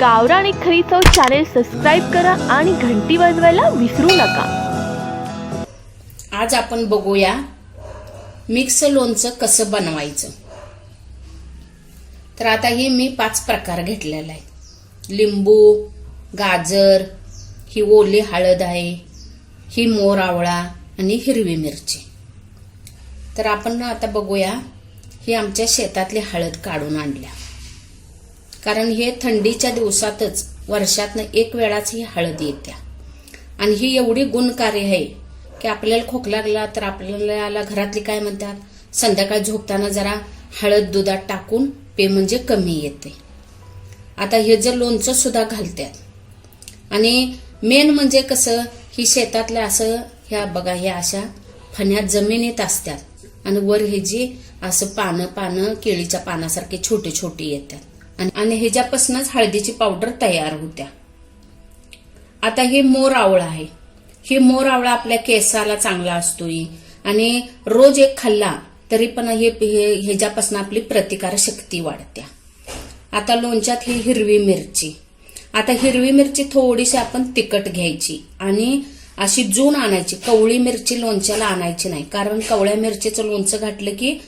गावरान एक खरी चव चॅनेल सबस्क्राईब करा आणि घंटी वाजवायला विसरू नका. आज आपण बघूया मिक्स लोणचं कसं बनवायचं. तर आता हे मी पाच प्रकार घेतलेला आहे लिंबू गाजर ही ओली हळद आहे ही मोर आवळा आणि हिरवी मिरची. तर आपण आता बघूया ही आमच्या शेतातली हळद काढून आणल्या. कारण हे थंडीच्या दिवसातच वर्षातनं एक वेळाच ही हळद येत्या. आणि ही एवढी गुणकारी आहे की आपल्याला खोकला लागला तर आपल्याला घरातली काय म्हणतात? संध्याकाळी झोपताना जरा हळद दुधात टाकून पे म्हणजे कमी येते. आता हे जर लोणचं सुद्धा घालतात आणि मेन म्हणजे कसं ही शेतातलं असं ह्या बघा ह्या अशा फण्या जमिनीत असतात आणि वर हे जी असं पानं पानं केळीच्या पानासारखे छोटे छोटे येतात आणि आणि ह्याच्यापासूनच हळदीची पावडर तयार होत्या. आता हे मोर आवळा आहे. हे मोर आवळा आपल्या केसाला चांगला असतोय. आणि रोज एक खाल्ला तरी पण हे ह्याच्यापासून आपली प्रतिकार शक्ती वाढत्या. आता लोणच्यात ही हिरवी मिरची. आता हिरवी मिरची थोडीशी आपण तिखट घ्यायची आणि अशी जून आणायची. कवळी मिरची लोणच्याला आणायची नाही. कारण कवळ्या मिरचीचं लोणचं घातलं की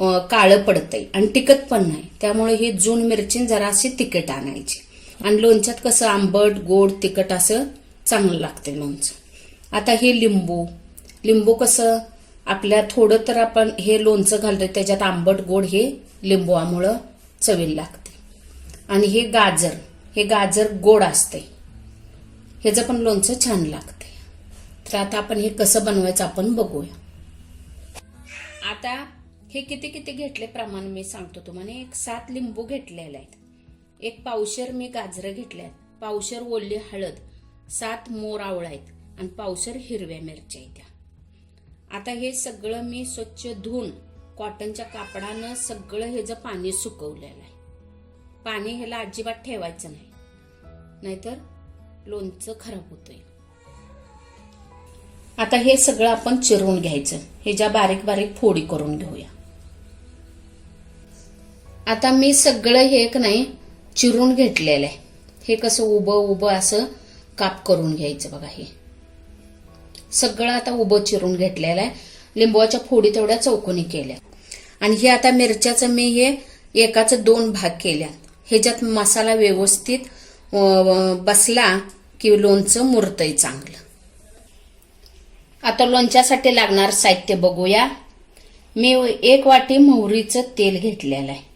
काळं पडतंय आणि टिकत पण नाही. त्यामुळे ही जून मिरची जराशी तिखट आणायची. आणि लोणच्यात कसं आंबट गोड तिखट असं चांगलं लागतंय लोणचं. आता हे लिंबू. लिंबू कसं आपल्या थोडं तर आपण हे लोणचं घालतोय त्याच्यात आंबट गोड हे लिंबूमुळं चवीला लागते आणि हे गाजर. हे गाजर गोड असते ह्याचं पण लोणचं छान लागते तर आता आपण हे कसं बनवायचं आपण बघूया. आता हे किती किती घेतले प्रमाण मी सांगतो तुम्हाला. एक सात लिंबू घेतलेले आहेत. एक पावशर मी गाजरं घेतल्यात पावशर ओली हळद सात मोर आवळ आहेत आणि पावशर हिरव्या मिरच्या आहेत त्या. आता हे सगळं मी स्वच्छ धुवून कॉटनच्या कापडानं सगळं ह्याचं पाणी सुकवलेलं आहे. पाणी ह्याला अजिबात ठेवायचं नाही. नाहीतर लोणचं खराब होतंय. आता हे सगळं आपण चिरून घ्यायचं. हे ज्या बारीक बारीक फोडी करून घेऊया. आता मी सगळं हे एक नाही चिरून घेतलेलं आहे हे कसं उभं उभं असं काप करून घ्यायचं बघा हे. सगळं आता उभं चिरून घेतलेलं आहे लिंबूच्या फोडी तेवढ्या चौकोनी केल्या. आणि हे आता मिरच्याचं मी हे एकाच दोन भाग केल्या. ह्याच्यात मसाला व्यवस्थित बसला की लोणचं मुरतंय चांगलं. आता लोणच्यासाठी लागणार साहित्य बघूया. मी एक वाटी मोहरीचं तेल घेतलेलं आहे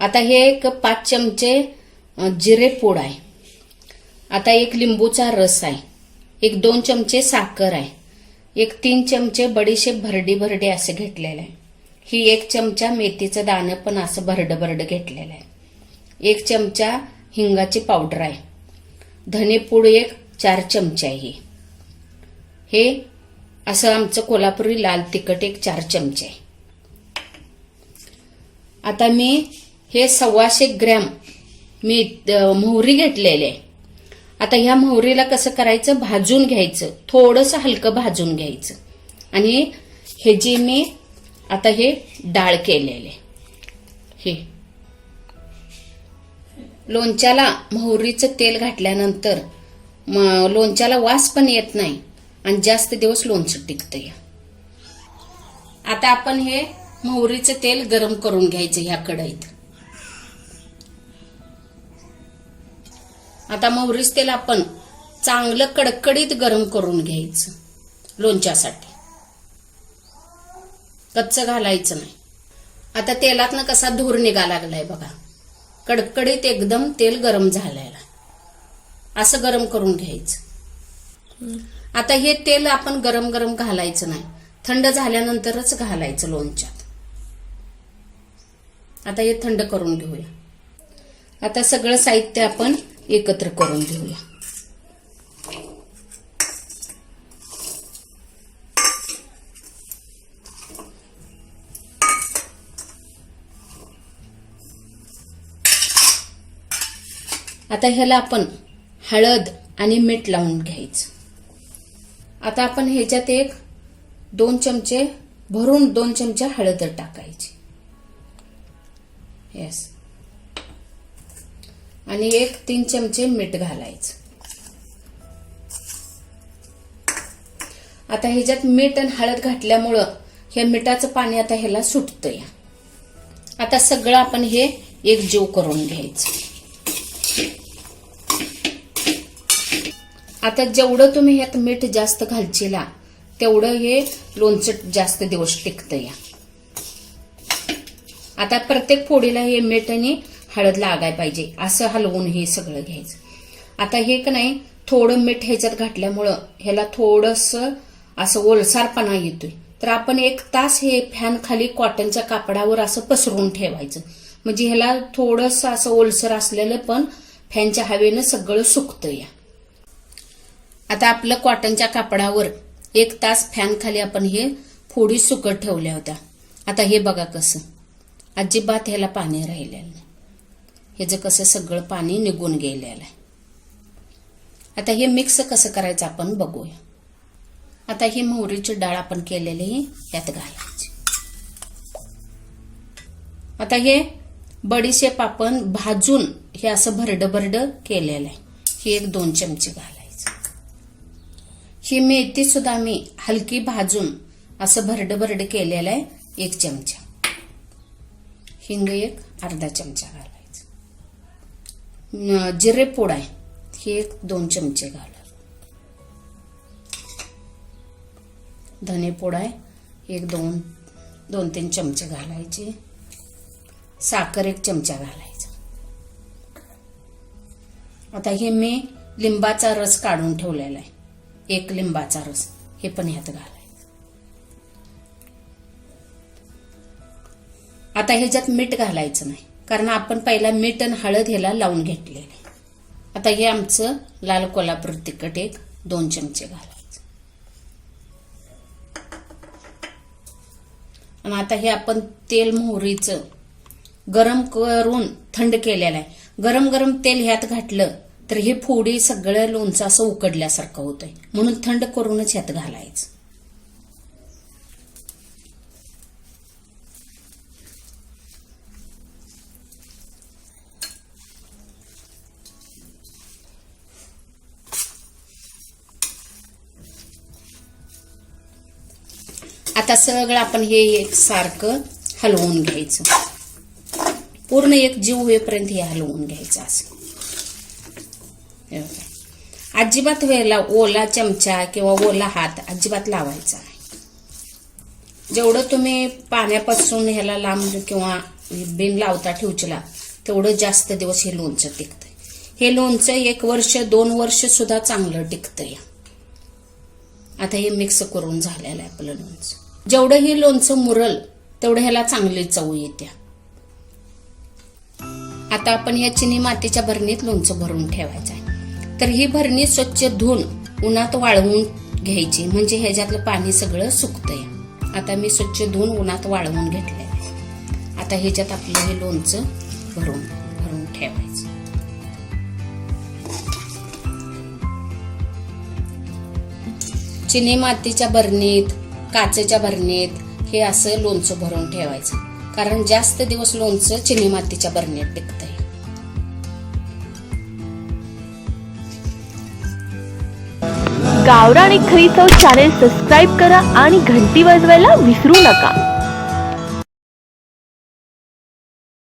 आता हे एक पाच चमचे जिरेपूड जिरे पूड आहे. आता एक लिंबूचा रस आहे. एक दोन चमचे साखर आहे. एक तीन चमचे बडीशेप भरडी भरडी असे घेतलेलं आहे. ही एक चमचा मेथीचं दाणं पण असं भरड भरड घेतलेलं आहे. एक चमचा हिंगाची पावडर आहे. धनेपूड एक चार चमचे आहे ही. हे असं आमचं कोल्हापुरी लाल तिखट एक चार चमचे आहे. आता मी हे सव्वाशे ग्रॅम मी मोहरी घेतलेले. आहे आता ह्या मोहरीला कसं करायचं? भाजून घ्यायचं. थोडंसं हलकं भाजून घ्यायचं. आणि हे जे मी आता हे डाळ केलेले. हे. लोणच्याला मोहरीचं तेल घातल्यानंतर लोणच्याला वास पण येत नाही आणि जास्त दिवस लोणचं टिकतं या आता आपण हे मोहरीचं तेल गरम करून घ्यायचं ह्या कढईत. आता मोहरीच तेल आपण चांगलं कडकडीत गरम करून घ्यायचं लोणच्यासाठी. कच्च घालायचं नाही. आता तेलातनं कसा धूर निघा लागलाय बघा. कडकडीत एकदम तेल गरम झालेला असं गरम करून घ्यायचं. आता हे तेल आपण गरम गरम घालायचं नाही. थंड झाल्यानंतरच घालायचं लोणच्यात. आता हे थंड करून घेऊया. आता सगळं साहित्य आपण एकत्र करून घेऊया. आता ह्याला आपण हळद आणि मीठ लावून घ्यायचं. आता आपण ह्याच्यात एक दोन चमचे भरून दोन चमचे हळद टाकायची. येस आणि एक तीन चमचे मीठ घालायचं. आता ह्याच्यात मीठ आणि हळद घातल्यामुळं हे मिठाचं पाणी आता ह्याला सुटतंय. आता सगळं आपण हे एक जीव करून घ्यायचं. आता जेवढं तुम्ही ह्यात मीठ जास्त घालचिला तेवढं हे लोणचं जास्त दिवस टिकतं या. आता प्रत्येक फोडीला हे मीठ आणि हळद लागाय पाहिजे असं हलवून हे सगळं घ्यायचं. आता हे का नाही थोडं मीठ ह्याच्यात घातल्यामुळं ह्याला थोडस असं ओलसारपणा येतोय. तर आपण एक तास हे फॅन खाली कॉटनच्या कापडावर असं पसरून ठेवायचं. म्हणजे ह्याला थोडस असं ओलसर असलेलं पण फॅनच्या हवेनं सगळं सुकतं या. आता आपलं कॉटनच्या कापडावर एक तास फॅन खाली आपण हे फोडी सुकत ठेवल्या होत्या. आता हे बघा कसं. अजिबात ह्याला पाणी राहिलेलं नाही. ह्याचं कसं सगळं पाणी निघून गेलेलं आहे. आता हे मिक्स कसं करायचं आपण बघूया. आता ही मोहरीची डाळ आपण केलेली ही यात घालायची. आता हे बडीशेप आपण भाजून हे असं भरड भरड केलेलं आहे. ही एक दोन चमचे घालायचं. ही मेथी सुद्धा मी हलकी भाजून असं भरड भरड केलेलं आहे एक चमचा. हिंग एक अर्धा चमचा घालायचा. जिरेपूड जिरे पूड आहे. हे एक दोन चमचे घाला. धने पूड आहे. एक दोन दोन तीन चमचे घालायचे. साखर एक चमचा घालायचा. आता हे मी लिंबाचा रस काढून ठेवलेला आहे. एक लिंबाचा रस. हे पण ह्यात घालायचं. आता ह्याच्यात मीठ घालायचं नाही. कारण आपण पहिला मीठ आणि हळद ह्याला लावून घेतलेले आता हे आमचं लाल कोल्हापूर तिखट एक दोन चमचे घालायचं. आणि आता हे आपण तेल मोहरीचं गरम करून थंड केलेलं आहे. गरम गरम तेल ह्यात घातलं तर हे फोडी सगळं लोणचं असं उकडल्यासारखं होतंय. म्हणून थंड करूनच ह्यात घालायचं. आता सगळं आपण हे एक सारखं हलवून घ्यायचं. पूर्ण एक जीव होईपर्यंत हे हलवून घ्यायचं असं. अजिबात वेळेला ओला चमचा किंवा ओला हात अजिबात लावायचा नाही. जेवढं तुम्ही पाण्यापासून ह्याला लांब किंवा बिन लावता ठेवचला तेवढं जास्त दिवस हे लोणचं टिकत हे लोणचं एक वर्ष दोन वर्ष सुद्धा चांगलं टिकतंय. आता हे मिक्स करून झालेलं आहे आपलं लोणचं. जेवढं हे लोणचं मुरल तेवढं ह्याला चांगली चव येत्या. आता आपण या चिनी मातीच्या भरणीत लोणचं भरून ठेवायचं आहे. तर ही भरणी स्वच्छ धुवून उन्हात वाळवून घ्यायची. म्हणजे ह्याच्यातलं पाणी सगळं सुकतंय. आता मी स्वच्छ धुवून उन्हात वाळवून घेतलंय. आता ह्याच्यात आपलं हे लोणचं भरून भरून ठेवायचं. चिनी मातीच्या बरणीत काचेच्या भरणीत हे असं लोणचं भरून ठेवायचं. कारण जास्त दिवस लोणचं चिनी मातीच्या भरणीत टिकतंय. गावरान एक खरी चव चॅनेल सबस्क्राईब करा आणि घंटी वाजवायला विसरू नका.